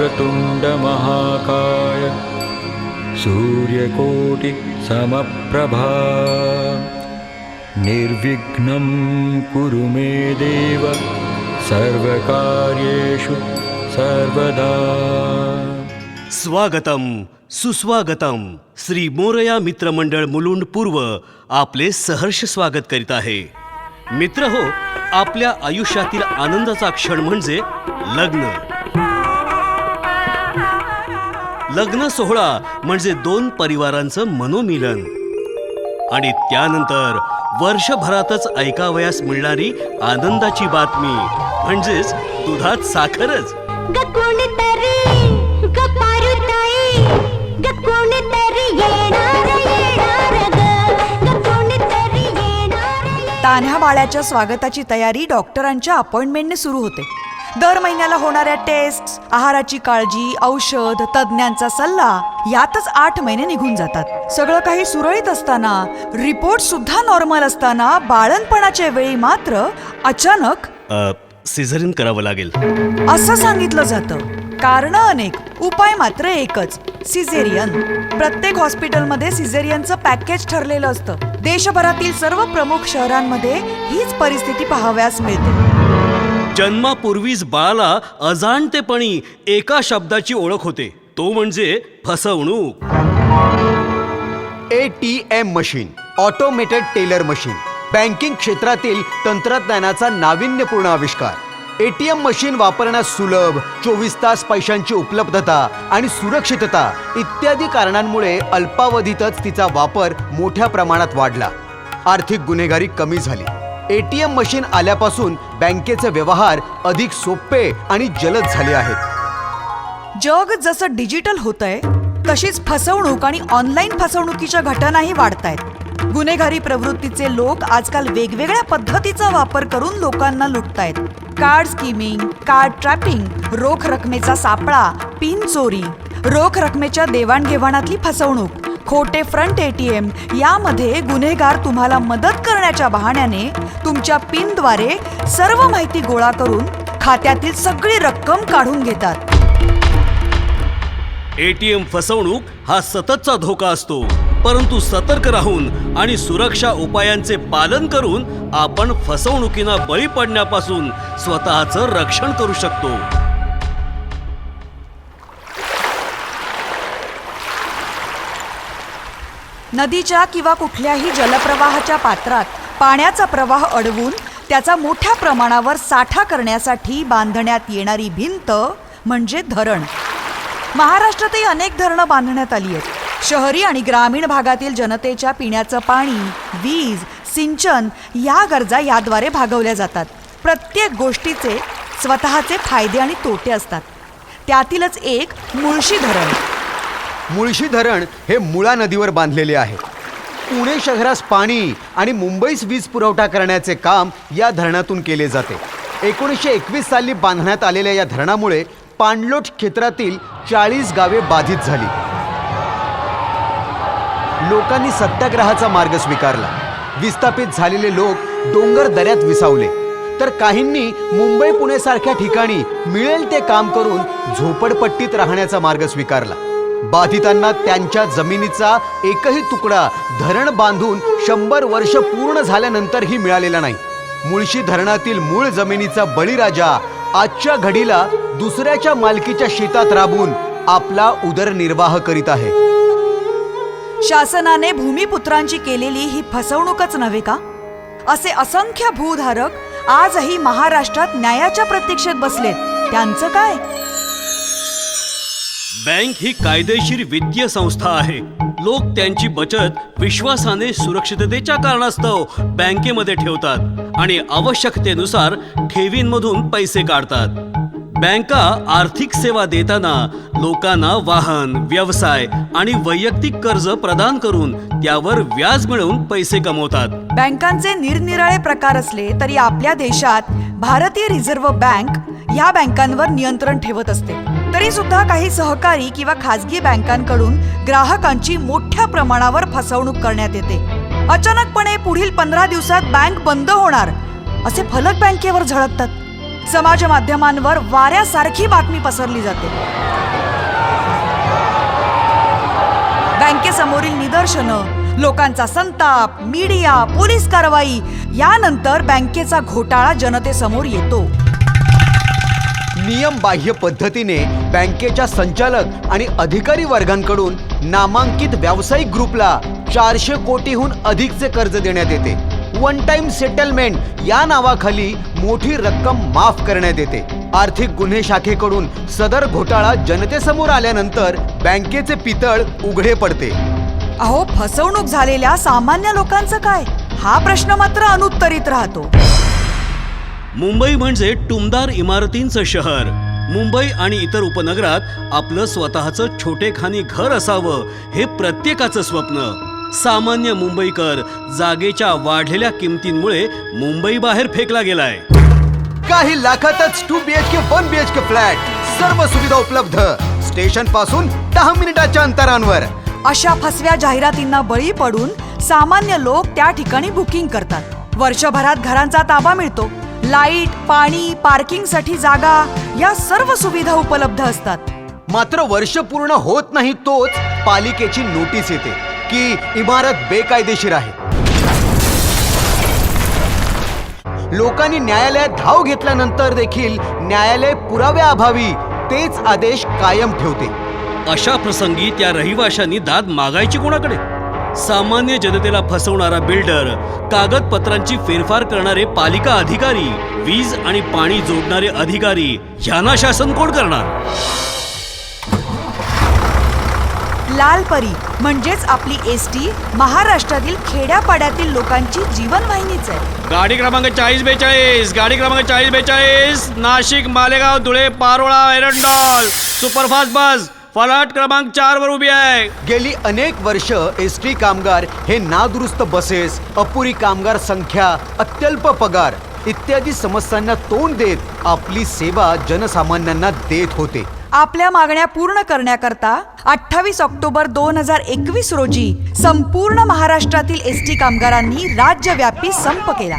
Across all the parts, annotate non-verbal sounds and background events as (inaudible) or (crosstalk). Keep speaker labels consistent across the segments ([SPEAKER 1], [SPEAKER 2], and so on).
[SPEAKER 1] वक्रतुण्डमहाकाय सूर्यकोटिसमप्रभा निर्विघ्नं कुरु मे देव सर्वकार्येषु सर्वदा।
[SPEAKER 2] स्वागतम सुस्वागतम। श्री मोरया मित्रमंडळ मुलुंड पूर्व आपले सहर्ष स्वागत करीत आहे. मित्र हो आपल्या आयुष्यातील आनंदाचा क्षण म्हणजे लग्न. लग्न सोहळा म्हणजे दोन परिवारांचं मनोमिलन. आणि त्यानंतर वर्षभरातच ऐकावयास मिळणारी आनंदाची बातमी म्हणजेच दुधात साखरच.
[SPEAKER 3] ग कोणीतरी ग पारुताई ग कोणीतरी येणार येणार ग. ग कोणीतरी येणार
[SPEAKER 4] तान्ह्या बाळ्याच्या स्वागताची तयारी डॉक्टरांच्या अपॉइंटमेंटने सुरू होते. दर महिन्याला होणाऱ्या टेस्ट आहाराची काळजी औषध तज्ज्ञांचा सल्ला यातच आठ महिने निघून जातात. सगळं काही सुरळीत असताना रिपोर्ट सुद्धा नॉर्मल असताना बाळणपणाच्या वेळी मात्र अचानक
[SPEAKER 2] सिझरिन करावं लागेल.
[SPEAKER 4] असं सांगितलं जातं. कारण अनेक उपाय मात्र एकच सिझेरियन. प्रत्येक हॉस्पिटलमध्ये सिझेरियनचं पॅकेज ठरलेलं असतं. देशभरातील सर्व प्रमुख शहरांमध्ये हीच परिस्थिती पाहाव्यास मिळते.
[SPEAKER 2] जन्मापूर्वीच बाळाला अजाणतेपणी एका शब्दाची ओळख होते. तो म्हणजे फसवणूक.
[SPEAKER 5] A T M machine automated teller machine banking क्षेत्रातील तंत्रज्ञानाचा नाविन्यपूर्ण आविष्कार. एटीएम मशीन वापरण्यास सुलभ चोवीस तास पैशांची उपलब्धता आणि सुरक्षितता इत्यादी कारणांमुळे अल्पावधीतच तिचा वापर मोठ्या प्रमाणात वाढला. आर्थिक गुन्हेगारी कमी झाली. एटीएम मशीन आल्यापासून बँकेचे व्यवहार अधिक सोपे आणि जलद झाले आहेत.
[SPEAKER 4] जग जसं डिजिटल होतंय तशीच फसवणूक आणि ऑनलाईन फसवणुकीच्या घटनाही वाढतायत. गुन्हेगारी प्रवृत्तीचे लोक आजकाल वेगवेगळ्या पद्धतीचा वापर करून लोकांना लुटतायत. कार्ड स्कीमिंग कार्ड ट्रॅपिंग रोख रकमेचा सापळा पिन चोरी रोख रकमेच्या देवाणघेवाणातली फसवणूक. खोटे फ्रंट एटीएम यामध्ये गुन्हेगार तुम्हाला मदत करण्याच्या बहाण्याने तुमच्या पिनद्वारे सर्व माहिती गोळा करून खात्यातील सगळी रक्कम काढून घेतात.
[SPEAKER 2] एटीएम फसवणूक हा सततचा धोका असतो. परंतु सतर्क राहून आणि सुरक्षा उपायांचे पालन करून आपण फसवणुकीना बळी पडण्यापासून स्वतःचं रक्षण करू शकतो.
[SPEAKER 4] नदीच्या किंवा कुठल्याही जलप्रवाहाच्या पात्रात पाण्याचा प्रवाह अडवून त्याचा मोठ्या प्रमाणावर साठा करण्यासाठी बांधण्यात येणारी भिंत म्हणजे धरण. महाराष्ट्रातही अनेक धरणं बांधण्यात आली आहेत. शहरी आणि ग्रामीण भागातील जनतेच्या पिण्याचं पाणी वीज सिंचन या गरजा याद्वारे भागवल्या जातात. प्रत्येक गोष्टीचे स्वतःचे फायदे आणि तोटे असतात. त्यातीलच एक मुळशी धरण.
[SPEAKER 5] मुळशी धरण हे मुळा नदीवर बांधलेले आहे. पुणे शहरास पाणी आणि मुंबईस वीज पुरवठा करण्याचे काम या धरणातून केले जाते. एकोणीसशे एकवीस साली बांधण्यात आलेल्या या धरणामुळे पाणलोट क्षेत्रातील चाळीस गावे बाधित झाली. लोकांनी सत्याग्रहाचा मार्ग स्वीकारला. विस्थापित झालेले लोक डोंगर दऱ्यात विसावले. तर काहींनी मुंबई पुणे सारख्या ठिकाणी मिळेल ते काम करून झोपडपट्टीत राहण्याचा मार्ग स्वीकारला. बाधितांना त्यांच्या जमिनीचा एकही तुकडा धरण बांधून शंभर वर्ष पूर्ण झाल्यानंतरही मिळालेला नाही. मुळशी धरणातील मूळ जमिनीचा बळीराजा आजच्या घडीला दुसऱ्याच्या मालकीच्या शेतात राबून आपला उदरनिर्वाह करीत आहे.
[SPEAKER 4] शासनाने भूमिपुत्रांची केलेली ही फसवणूकच नव्हे का? असे असंख्य भूधारक आजही महाराष्ट्रात न्यायाच्या प्रतीक्षेत बसलेत. त्यांचं काय?
[SPEAKER 2] बँक ही कायदेशीर वित्तीय संस्था आहे. लोक त्यांची बचत विश्वासाने सुरक्षिततेच्या कारणास्तव बँकेमध्ये ठेवतात आणि आवश्यकतेनुसार ठेवींमधून पैसे काढतात. बँका आर्थिक सेवा देताना लोकांना वाहन व्यवसाय आणि वैयक्तिक कर्ज प्रदान करून त्यावर व्याज मिळवून पैसे कमवतात.
[SPEAKER 4] बँकांचे निरनिराळे प्रकार असले तरी आपल्या देशात भारतीय रिझर्व्ह बँक ह्या बँकांवर नियंत्रण ठेवत असते. तरी सुद्धा काही सहकारी किंवा खासगी बँकांकडून ग्राहकांची मोठ्या प्रमाणावर फसवणूक करण्यात येते. अचानकपणे पुढील पंधरा दिवसात बँक बंद होणार असे फलक बँकेवर झळकतात. समाज माध्यमांवर वाऱ्यासारखी बातमी पसरली जाते. बँकेसमोरील निदर्शनं लोकांचा संताप मीडिया पोलीस कारवाई यानंतर बँकेचा घोटाळा जनतेसमोर येतो.
[SPEAKER 5] नियमबाह्य पद्धतीने बँकेच्या संचालक आणि अधिकारी वर्गांकडून नामांकित व्यावसायिक ग्रुपला चारशे कोटीहून अधिकचे कर्ज देण्यात येते. वन टाइम सेटलमेंट या नावाखाली मोठी रक्कम माफ करण्यात येते. आर्थिक गुन्हे शाखेकडून सदर घोटाळा जनतेसमोर आल्यानंतर बँकेचे पितळ उघडे पडते.
[SPEAKER 4] अहो फसवणूक झालेल्या सामान्य लोकांचं काय? हा प्रश्न मात्र अनुत्तरित राहतो.
[SPEAKER 2] मुंबई म्हणजे टुमदार इमारतींचं शहर. मुंबई आणि इतर उपनगरात आपलं स्वतःचं छोटेखानी घर असावं हे प्रत्येकाचं स्वप्न. सामान्य मुंबईकर जागेच्या वाढलेल्या किमतींमुळे मुंबई बाहेर फेकला गेलाय.
[SPEAKER 5] काही लाखातच two B H K one B H K flat सर्व सुविधा उपलब्ध. स्टेशनपासून दहा मिनिटाच्या अंतरांवर.
[SPEAKER 4] अशा फसव्या जाहिरातींना बळी पडून सामान्य लोक त्या ठिकाणी बुकिंग करतात. वर्षभरात घरांचा ताबा मिळतो. लाइट पाणी पार्किंगसाठी जागा या सर्व सुविधा उपलब्ध असतात.
[SPEAKER 5] मात्र वर्ष पूर्ण होत नाही तोच पालिकेची नोटीस येते की इमारत बेकायदेशीर आहे. लोकांनी न्यायालयात धाव घेतल्यानंतर देखील न्यायालय पुराव्याअभावी तेच आदेश कायम ठेवते.
[SPEAKER 2] अशा प्रसंगी त्या रहिवाशांनी दाद मागायची कोणाकडे? सामान्य जनतेला फसवणारा बिल्डर कागदपत्रांची फेरफार करणारे पालिका अधिकारी वीज आणि पाणी जोडणारे अधिकारी यांना शासन कोण करणार?
[SPEAKER 4] लालपरी म्हणजेच आपली एस टी महाराष्ट्रातील खेड्यापाड्यातील लोकांची जीवनवाहिनीच आहे.
[SPEAKER 2] गाडी क्रमांक चाळीस बेचाळीस गाडी क्रमांक चाळीस बेचाळीस नाशिक मालेगाव धुळे पारोळा एरंडॉल सुपरफास्ट बस. फलाट क्रमांक चार वर उभी आहे.
[SPEAKER 5] गेली अनेक वर्ष एस टी कामगार हे नादुरुस्त बसेस अपुरी कामगार संख्या अत्यल्प पगार इत्यादी समस्यांना तोंड देत आपली सेवा जनसामान्यांना देत होते.
[SPEAKER 4] आपल्या मागण्या पूर्ण करण्याकरता अठ्ठावीस ऑक्टोबर दोन हजार एकवीस रोजी संपूर्ण महाराष्ट्रातील एस टी कामगारांनी राज्यव्यापी संप केला.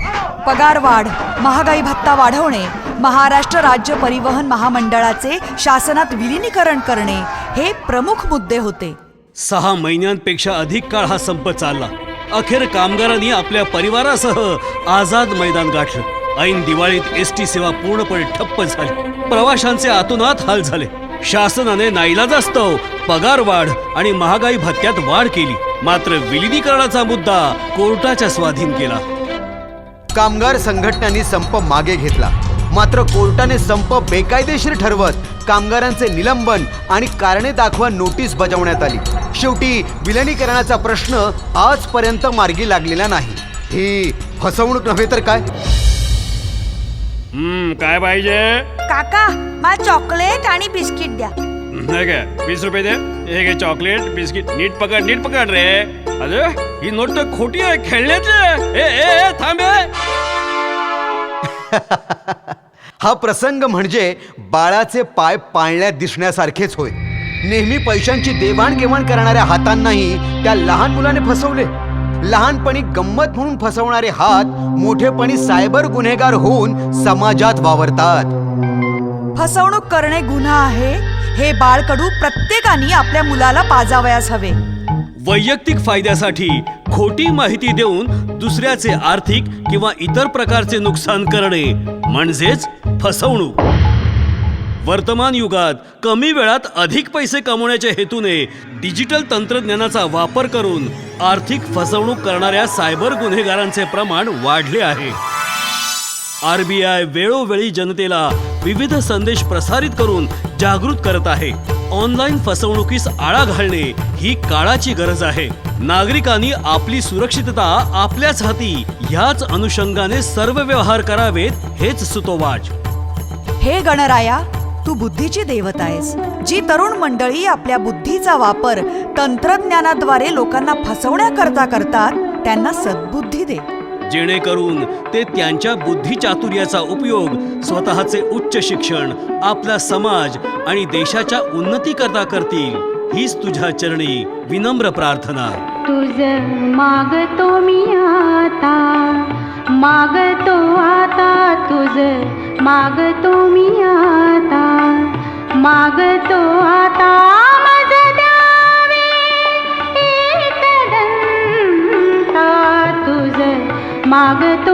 [SPEAKER 4] पगारवाढ महागाई भत्ता वाढवणे महाराष्ट्र राज्य परिवहन महामंडळाचे शासनात विलिनीकरण करणे हे प्रमुख मुद्दे होते.
[SPEAKER 2] सहा महिन्यांपेक्षा अधिक काळ हा संप चालला. अखेर कामगारांनी आपल्या परिवारासह आझाद मैदान गाठलं. ऐन दिवाळीत एस टी सेवा पूर्णपणे ठप्प झाली. प्रवाशांचे आतोनात हाल झाले. शासनाने नाईलाजास्तव पगार वाढ आणि महागाई भत्त्यात वाढ केली. मात्र विलिनीकरणाचा मुद्दा कोर्टाच्या स्वाधीन केला.
[SPEAKER 5] कामगार संघटनांनी संप मागे घेतला. मात्र कोर्टाने संप बेकायदेशीर ठरवत कामगारांचे निलंबन आणि कारणे दाखवा नोटीस बजावण्यात आली. शेवटी विलिनीकरणाचा प्रश्न आजपर्यंत मार्गी लागलेला नाही. ही फसवणूक नव्हे तर काय?
[SPEAKER 2] हम्म काय पाहिजे?
[SPEAKER 4] काका मला चॉकलेट आणि बिस्किट द्या.
[SPEAKER 2] नाही काय? वीस रुपये दे. हे घे चॉकलेट बिस्किट. नीट पकड नीट पकड रे. अरे ही नोट तर खोटी आहे खेळण्याची ए ए ए, थांब ए. (laughs)
[SPEAKER 5] हा प्रसंग म्हणजे बाळाचे पाय पाळण्यात दिसण्यासारखेच होय. नेहमी पैशांची देवाणघेवाण करणाऱ्या हातांनाही त्या लहान मुलाने फसवले. लहानपणी गंमत म्हणून फसवणारे हात मोठेपणी सायबर गुन्हेगार होऊन समाजात वावरतात.
[SPEAKER 4] फसवणूक करणे गुन्हा आहे. हे बाळकडू प्रत्येकाने आपल्या मुलाला पाजावयास हवे.
[SPEAKER 2] वैयक्तिक फायद्यासाठी खोटी माहिती देऊन दुसऱ्याचे आर्थिक किंवा इतर प्रकारचे नुकसान करणे म्हणजेच फसवणूक. वर्तमान युगात कमी वेळात अधिक पैसे कमवण्याच्या हेतूने डिजिटल तंत्रज्ञानाचा वापर करून आर्थिक फसवणूक करणाऱ्या सायबर गुन्हेगारांचे प्रमाण वाढले आहे. आरबीआय वेळोवेळी जनतेला विविध संदेश प्रसारित करून जागृत करत आहे. ऑनलाईन फसवणुकीस आळा घालणे ही काळाची गरज आहे. नागरिकांनी आपली सुरक्षितता आपल्याच हाती ह्याच अनुषंगाने सर्व व्यवहार करावेत हेच सुतोवाच.
[SPEAKER 4] हे गणराया तू बुद्धीची देवता आहेस. जी तरुण मंडळी आपल्या बुद्धीचा वापर तंत्रज्ञानाद्वारे लोकांना फसवण्याकरता करतात त्यांना सद्बुद्धी दे.
[SPEAKER 2] जेणेकरून ते त्यांच्या बुद्धी चातुर्याचा उपयोग स्वतःचे उच्च शिक्षण आपला समाज आणि देशाच्या उन्नतीकरता करतील. हीच तुझ्या चरणी विनम्र प्रार्थना.
[SPEAKER 3] तुझ मागतो मी आता मागतो आता तुझ मागतो स्वागत